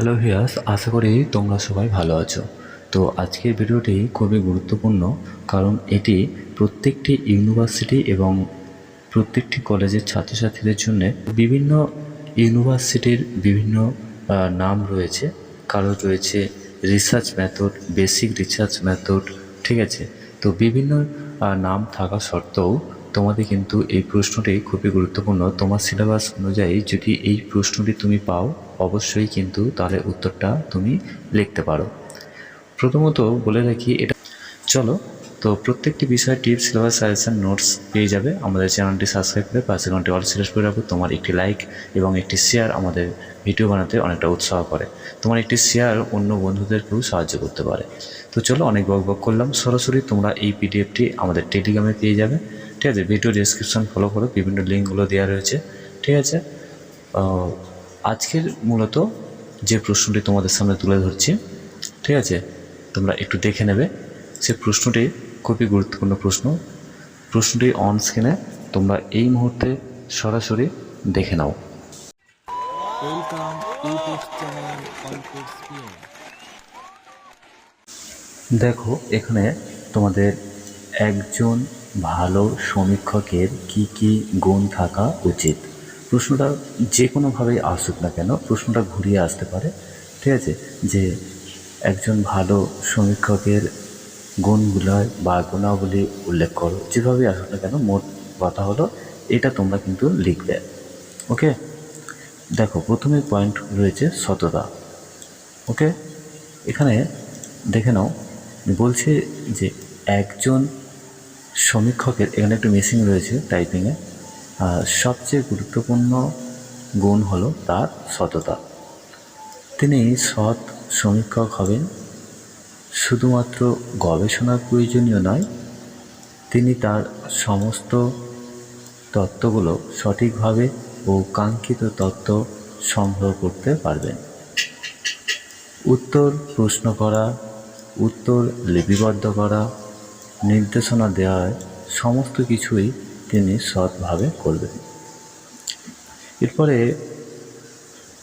Hello হিয়াস আশা করি তোমরা সবাই ভালো আছো। তো আজকের ভিডিওটি খুবই গুরুত্বপূর্ণ, কারণ এটি প্রত্যেকটি ইউনিভার্সিটি এবং প্রত্যেকটি কলেজের ছাত্রছাত্রীদের জন্য বিভিন্ন ইউনিভার্সিটির বিভিন্ন নাম রয়েছে। কারও রয়েছে research method basic research method ঠিক আছে? তো বিভিন্ন নাম থাকা সত্ত্বেও তোমাদের কিন্তু এই প্রশ্নটি খুবই গুরুত্বপূর্ণ। তোমার সিলেবাস অনুযায়ী যদি এই প্রশ্নটি তুমি পাও অবশ্যই কিন্তু তাহলে উত্তরটা তুমি লিখতে পারো। প্রথমত বলে রাখি এটা চলো, তো প্রত্যেকটি বিষয় টিপস সিলেবাস সাজেশন নোটস পেয়ে যাবে। আমাদের চ্যানেলটি সাবস্ক্রাইব করে পাশে ঘন্টি অল সিলেক্ট করে রাখো। তোমার একটি লাইক এবং একটি শেয়ার আমাদের ভিডিও বানাতে অনেকটা উৎসাহ করে। তোমার একটি শেয়ার অন্য বন্ধুদেরকেও সাহায্য করতে পারে। তো চলো, অনেক বক বক করলাম। সরাসরি তোমরা এই পিডিএফটি আমাদের টেলিগ্রামে পেয়ে যাবে। ঠিক আছে? ভিডিও ডিসক্রিপশন ফলো করো। বিভিন্ন লিঙ্কগুলো দেওয়া রয়েছে। ঠিক আছে? আজকের মূলত যে প্রশ্নটি তোমাদের সামনে তুলে ধরছি, ঠিক আছে? তোমরা একটু দেখে নেবে। সে প্রশ্নটি খুবই গুরুত্বপূর্ণ প্রশ্ন। প্রশ্নটি অন স্ক্রিনে তোমরা এই মুহূর্তে সরাসরি দেখে নাও। দেখো, এখানে তোমাদের একজন ভালো সমীক্ষকের কি কি গুণ থাকা উচিত? প্রশ্নটা যে কোনোভাবেই আসুক না কেন, প্রশ্নটা ঘুরিয়ে আসতে পারে, ঠিক আছে? যে একজন ভালো সমীক্ষকের গুণগুলো বা গুণাবলী উল্লেখ করো, যেভাবেই আসুক না কেন, মোট কথা হলো এটা তোমরা কিন্তু লিখবে। ওকে? দেখো, প্রথমে পয়েন্ট রয়েছে সততা। ওকে? এখানে দেখে নাও, বলছে যে একজন সমীক্ষকের, এখানে একটু মেশিন রয়েছে টাইপিংয়ে সবচেয়ে গুরুত্বপূর্ণ গুণ হলো তার সততা। তিনি সৎ সমীক্ষক হবেন, শুধুমাত্র গবেষণার প্রয়োজনীয় নয়, তিনি তার সমস্ত তত্ত্বগুলো সঠিকভাবে ও কাঙ্ক্ষিত তত্ত্ব সংগ্রহ করতে পারবেন। উত্তর প্রশ্ন করা, উত্তর লিপিবদ্ধ করা, নির্দেশনা দেওয়ায় সমস্ত কিছুই তিনি সৎভাবে করবেন। এরপরে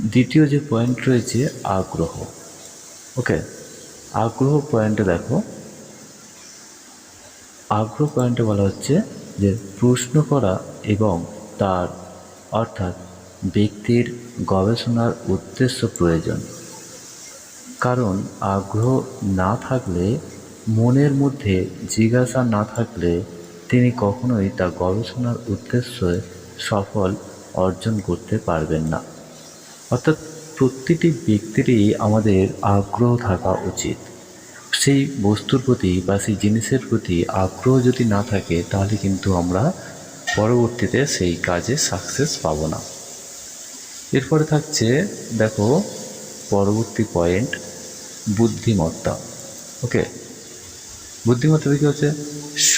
দ্বিতীয় যে পয়েন্ট রয়েছে, আগ্রহ। ওকে আগ্রহ পয়েন্টে দেখো। আগ্রহ পয়েন্টে বলা হচ্ছে যে প্রশ্ন করা এবং তার অর্থাৎ ব্যক্তির গবেষণার উদ্দেশ্য প্রয়োজন। কারণ আগ্রহ না থাকলে, মনের মধ্যে জিজ্ঞাসা না থাকলে তিনি কখনোই তা গবেষণার উদ্দেশ্যে সফল অর্জন করতে পারবেন না। অর্থাৎ প্রতিটি ব্যক্তিরই আমাদের আগ্রহ থাকা উচিত। সেই বস্তুর প্রতি বা সেই জিনিসের প্রতি আগ্রহ যদি না থাকে, তাহলে কিন্তু আমরা পরবর্তীতে সেই কাজে সাকসেস পাব না। এরপরে থাকছে, দেখো, পরবর্তী পয়েন্ট বুদ্ধিমত্তা। ওকে বুদ্ধিমত্তা দেখি হচ্ছে?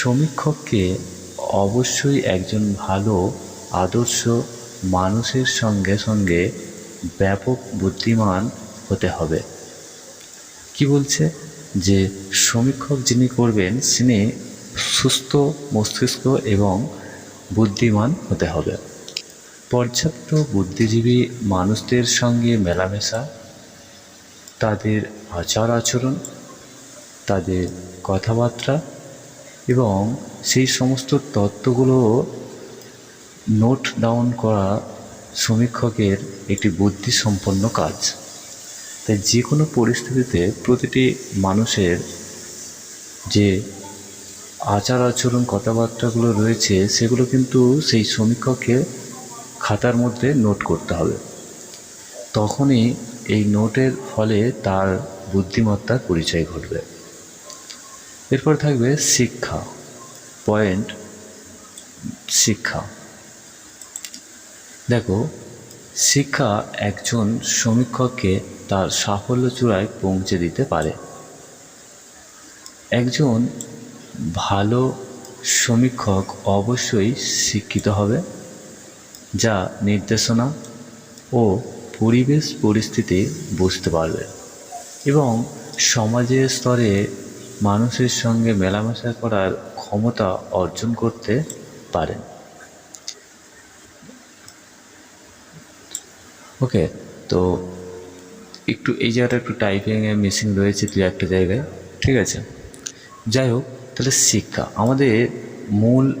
সমীক্ষককে অবশ্যই একজন ভালো, আদর্শ মানুষের সঙ্গে সঙ্গে ব্যাপক বুদ্ধিমান হতে হবে। কি বলছে? যে সমীক্ষক যিনি করবেন, তিনি সুস্থ মস্তিষ্ক এবং বুদ্ধিমান হতে হবে। পর্যাপ্ত বুদ্ধিজীবী মানুষদের সঙ্গে মেলামেশা, তাদের আচার আচরণ তাদের কথাবার্তা এবং সেই সমস্ত তত্ত্বগুলো নোট ডাউন করা সমীক্ষকের একটি বুদ্ধিসম্পন্ন কাজ। তাই যে কোনো পরিস্থিতিতে প্রতিটি মানুষের যে আচার আচরণ, কথাবার্তাগুলো রয়েছে, সেগুলো কিন্তু সেই সমীক্ষককে খাতার মধ্যে নোট করতে হবে। তখনই এই নোটের ফলে তার বুদ্ধিমত্তার পরিচয় ঘটবে। এরপর থাকবে শিক্ষা। পয়েন্ট শিক্ষা। দেখো, শিক্ষা একজন সমীক্ষককে তার সাফল্য চূড়ায় পৌঁছে দিতে পারে। একজন ভালো সমীক্ষক অবশ্যই শিক্ষিত হবে, যা নির্দেশনা ও পরিবেশ পরিস্থিতি বুঝতে পারবে এবং সমাজের স্তরে মানুষের সঙ্গে মেলামেশা করার ক্ষমতা অর্জন করতে পারেন। ওকে, তো একটু এই জায়গাটা একটু টাইপিংয়ের মেশিন রয়েছে দু একটা জায়গায়, ঠিক আছে? যাই হোক, তাহলে শিক্ষা। আমাদের মূল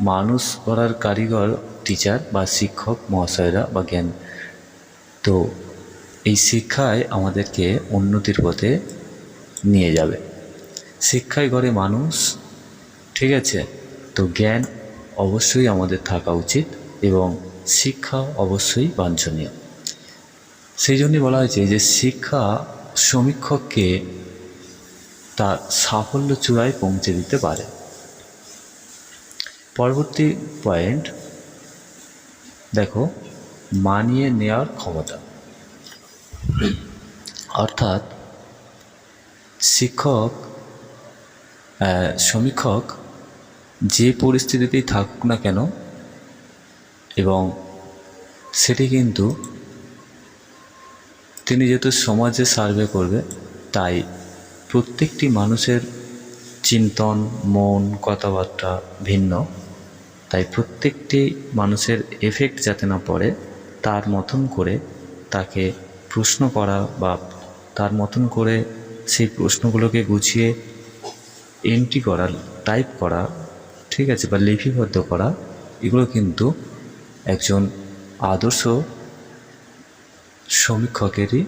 মানুষ করার কারিগর টিচার বা শিক্ষক, মহাশয়রা বা জ্ঞান। তো এই শিক্ষায় আমাদেরকে উন্নতির পথে নিয়ে যাবে। শিক্ষায় গড়ে মানুষ, ঠিক আছে, তো জ্ঞান অবশ্যই আমাদের থাকা উচিত এবং শিক্ষা অবশ্যই বাঞ্ছনীয়। সেই জন্যই বলা হয়েছে যে শিক্ষা সমীক্ষককে তার সাফল্য চূড়ায় পৌঁছে দিতে পারে। পরবর্তী পয়েন্ট, দেখো, মানিয়ে নেওয়ার ক্ষমতা। অর্থাৎ শিক্ষক সমীক্ষক যে পরিস্থিতিতেই থাকুক না কেন, এবং সেটি কিন্তু তিনি যেহেতু সমাজে সার্ভে করবে, তাই প্রত্যেকটি মানুষের চিন্তন, মন, কথাবার্তা ভিন্ন। তাই প্রত্যেকটি মানুষের এফেক্ট যাতে না পড়ে, তার মতন করে তাকে প্রশ্ন করা বা তার মতন করে সেই প্রশ্নগুলোকে গুছিয়ে এন্ট্রি করা টাইপ করা, ঠিক আছে, বা লিপিবদ্ধ করা, এগুলো কিন্তু একজন আদর্শ সমীক্ষকেরই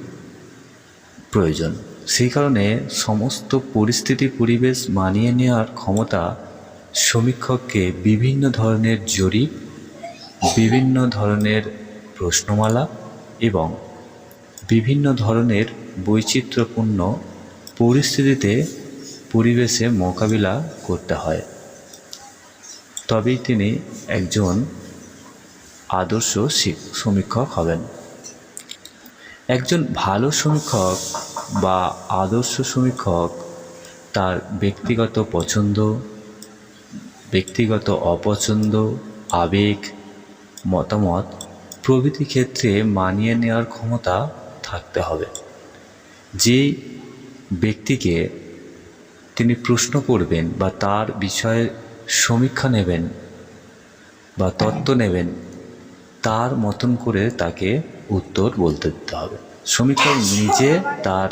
প্রয়োজন। সেই কারণে সমস্ত পরিস্থিতি, পরিবেশ মানিয়ে নেওয়ার ক্ষমতা সমীক্ষককে বিভিন্ন ধরনের জরিপ, বিভিন্ন ধরনের প্রশ্নমালা এবং বিভিন্ন ধরনের বৈচিত্র্যপূর্ণ পরিস্থিতিতে পরিবেশে মোকাবিলা করতে হয়। তবেই তিনি একজন আদর্শ সমীক্ষক হবেন। একজন ভালো সমীক্ষক বা আদর্শ সমীক্ষক তার ব্যক্তিগত পছন্দ, ব্যক্তিগত অপছন্দ, আবেগ, মতামত প্রভৃতি ক্ষেত্রে মানিয়ে নেওয়ার ক্ষমতা থাকতে হবে। যে ব্যক্তিকে তিনি প্রশ্ন করবেন বা তার বিষয়ে সমীক্ষা নেবেন বা তত্ত্ব নেবেন, তার মতন করে তাকে উত্তর বলতে দিতে হবে। সমীক্ষক নিজে তার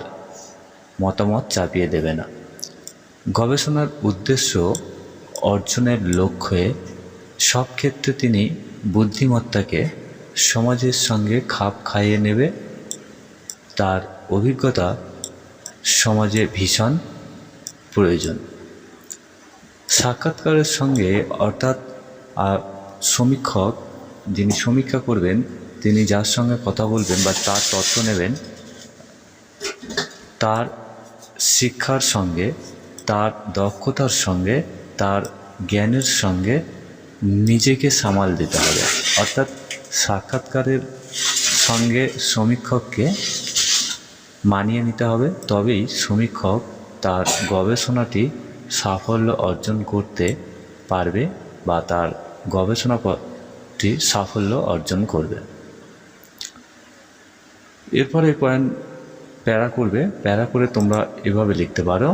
মতামত চাপিয়ে দেবে না। গবেষণার উদ্দেশ্য অর্জনের লক্ষ্যে সব ক্ষেত্রে তিনি বুদ্ধিমত্তাকে সমাজের সঙ্গে খাপ খাইয়ে নেবে, তার অভিজ্ঞতা সমাজে ভীষণ প্রয়োজন। সাক্ষাৎকারের সঙ্গে অর্থাৎ সমীক্ষক যিনি সমীক্ষা করবেন, তিনি যার সঙ্গে কথা বলবেন বা তার তথ্য নেবেন, তার শিক্ষার সঙ্গে, তার দক্ষতার সঙ্গে, তার জ্ঞানের সঙ্গে নিজেকে সামাল দিতে হবে। অর্থাৎ, সাক্ষাৎকারের সঙ্গে সমীক্ষককে মানিয়ে নিতে হবে, তবেই সমীক্ষক তার গবেষণাটি সাফল্য অর্জন করতে পারবে বা তার গবেষণাটি সাফল্য অর্জন করবে। এরপরে পয়েন্ট প্যারা করবে। প্যারা করে তোমরা এভাবে লিখতে পারো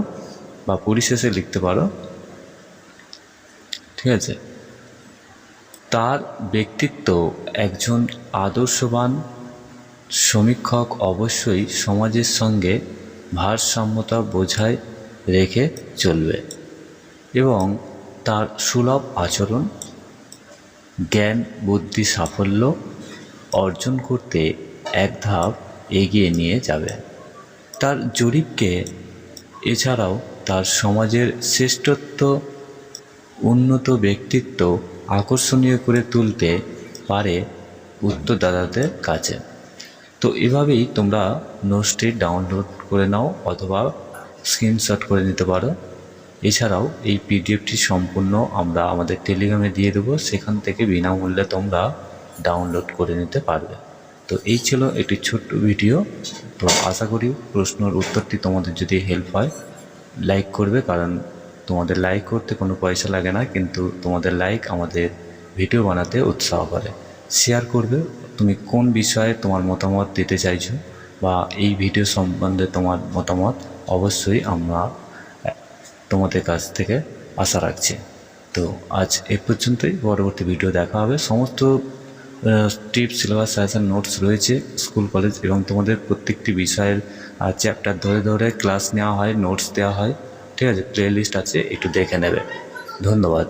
বা পরিশেষে লিখতে পারো। ঠিক আছে? তার ব্যক্তিত্ব একজন আদর্শবান সমীক্ষক অবশ্যই সমাজের সঙ্গে ভারসাম্যতা বোঝায় রেখে চলবে এবং তার সুলভ আচরণ, জ্ঞান, বুদ্ধি, সাফল্য অর্জন করতে এক ধাপ এগিয়ে নিয়ে যাবে। তার জরিপকে এছাড়াও তার সমাজের শ্রেষ্ঠত্ব, উন্নত ব্যক্তিত্ব আকর্ষণীয় করে তুলতে পারে উত্তরদাতাদের কাছে। তো এভাবেই তোমরা নোটসটি ডাউনলোড করে নাও অথবা স্ক্রিনশট করে নিতে পারো। এছাড়াও এই পিডিএফটি সম্পূর্ণ আমরা আমাদের টেলিগ্রামে দিয়ে দেবো। সেখান থেকে বিনামূল্যে তোমরা ডাউনলোড করে নিতে পারবে। তো এই ছিল একটি ছোট্ট ভিডিও। তো আশা করি প্রশ্নর উত্তরটি তোমাদের যদি হেল্প হয় লাইক করবে। কারণ তোমাদের লাইক করতে কোনো পয়সা লাগে না, কিন্তু তোমাদের লাইক আমাদের ভিডিও বানাতে উৎসাহ করে। শেয়ার করবে। তুমি কোন বিষয়ে তোমার মতামত দিতে চাইছো বা এই ভিডিও সম্বন্ধে তোমার মতামত, অবশ্যই আমরা তোমাদের কাছ থেকে আশা রাখছি। তো আজ এ পর্যন্তই, পরবর্তী ভিডিও দেখা হবে। সমস্ত টিপস সিলেবাস সাজেশন নোটস রয়েছে স্কুল কলেজ এবং তোমাদের প্রত্যেকটি বিষয়ের চ্যাপ্টার ধরে ধরে ক্লাস নেওয়া হয় নোটস দেওয়া হয়। ঠিক আছে? প্লে লিস্ট আছে, একটু দেখে নেবে। ধন্যবাদ।